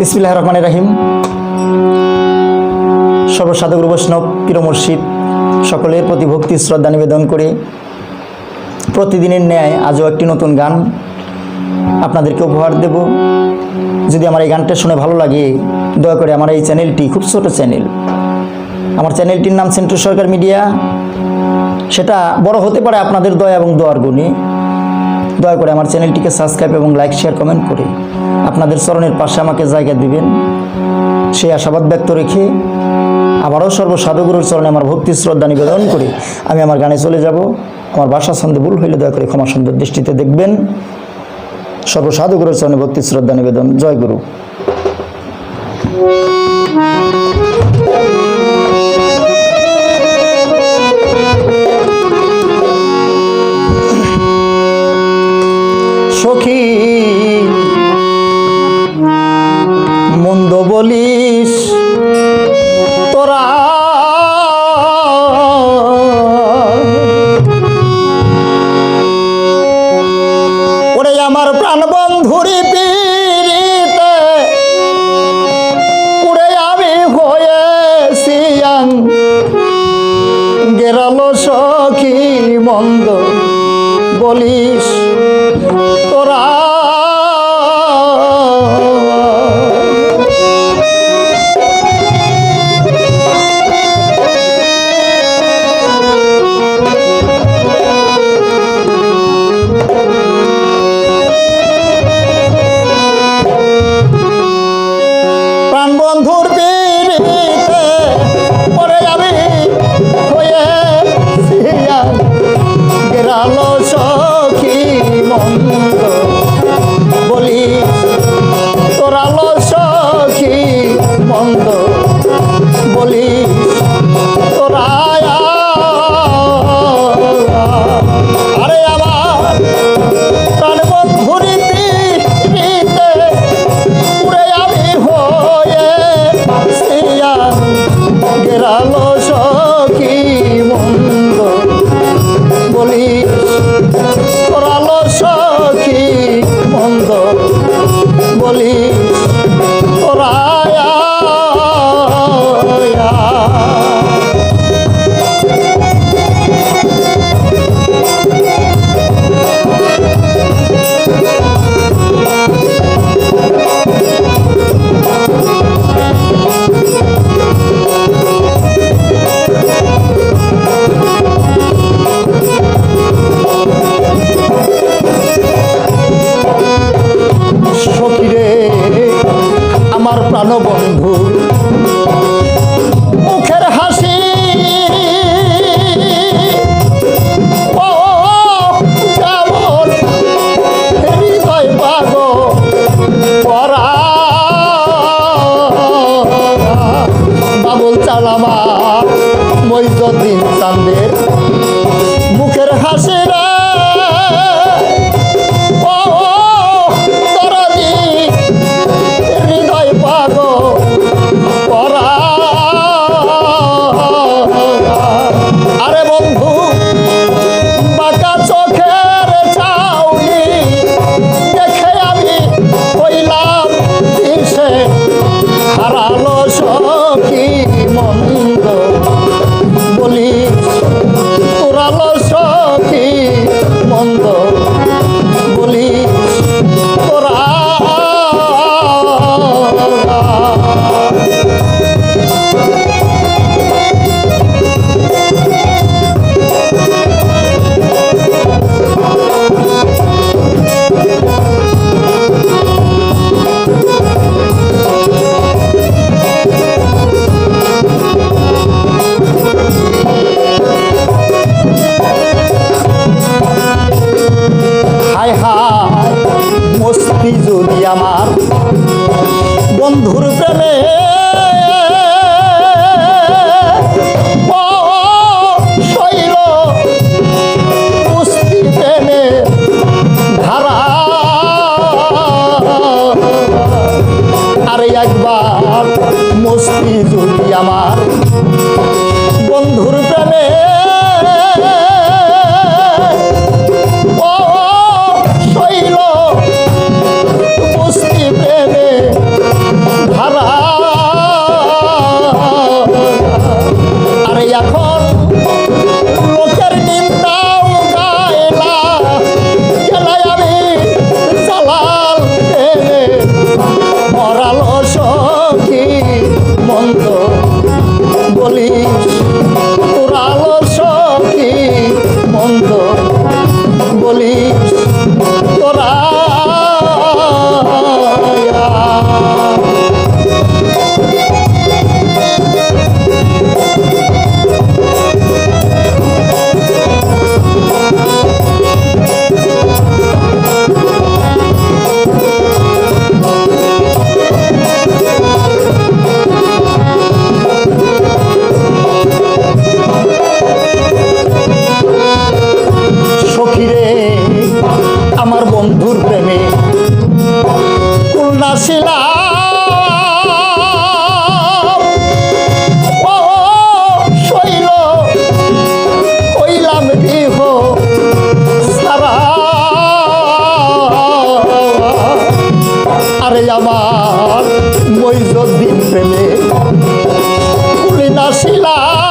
বিসমিল্লাহ রহমান রাহিম। সর্বসাধুগুরু বৈষ্ণব প্রিয় মুর্শিদ, সকলের প্রতি ভক্তি, শ্রদ্ধা নিবেদন করে প্রতিদিনের ন্যায় আজও একটি নতুন গান আপনাদেরকে উপহার দেব। যদি আমার এই গানটা শুনে ভালো লাগে, দয়া করে আমার এই চ্যানেলটি, খুব ছোট চ্যানেল, আমার চ্যানেলটির নাম সেন্ট্রাল সরকার মিডিয়া, সেটা বড় হতে পারে আপনাদের দয়া এবং দোয়ার গুণে। দয়া করে আমার চ্যানেলটিকে সাবস্ক্রাইব এবং লাইক, শেয়ার, কমেন্ট করে আপনাদের চরণের পাশে আমাকে জায়গা দিবেন। সেই আশাবাদ ব্যক্ত রেখে আবারও সর্বসাধুগুরুর চরণে আমার ভক্তি, শ্রদ্ধা নিবেদন করে। আমি আমার গানে চলে যাব। আমার বাসা ছন্দে ভুল হইলে দয়া করে ক্ষমা সুন্দর দৃষ্টিতে দেখবেন। সর্বসাধুগুরুর চরণে ভক্তি, শ্রদ্ধা নিবেদন। জয় গুরু। আমার প্রাণ বন্ধুরি পিড়িতে 到了吗？বন্ধুর প্রেমে একবার মস্তি যদি আমার বন্ধুর প্রেমে না ছিলাম শৈল হইলাম বিহ সারা। আরে আমার মই যদি প্রেমে না ছিলাম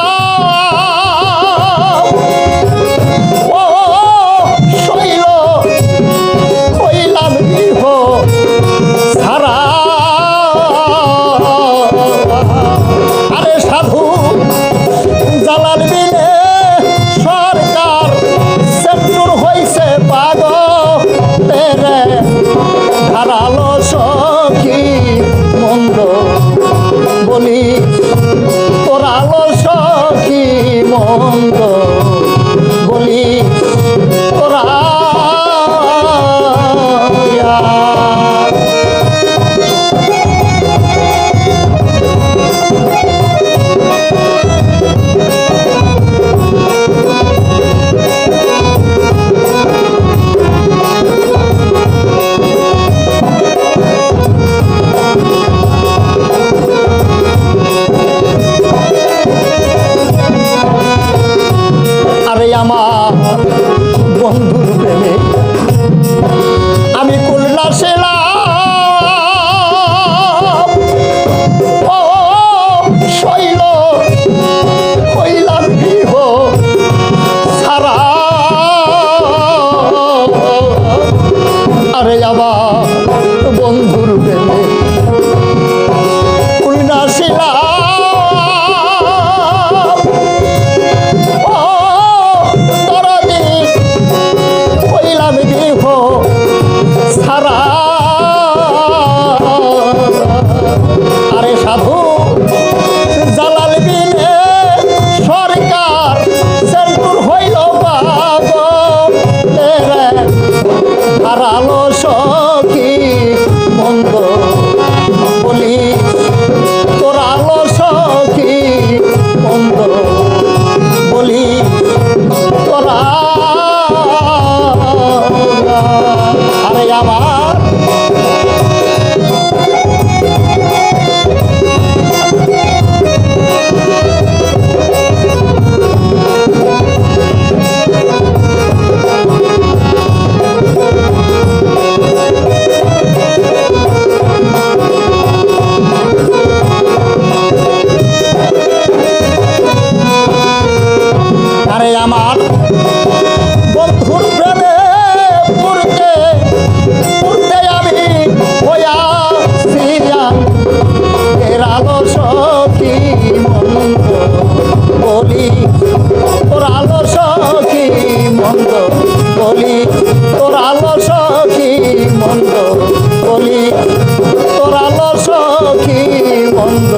মন্দ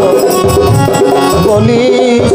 বলিস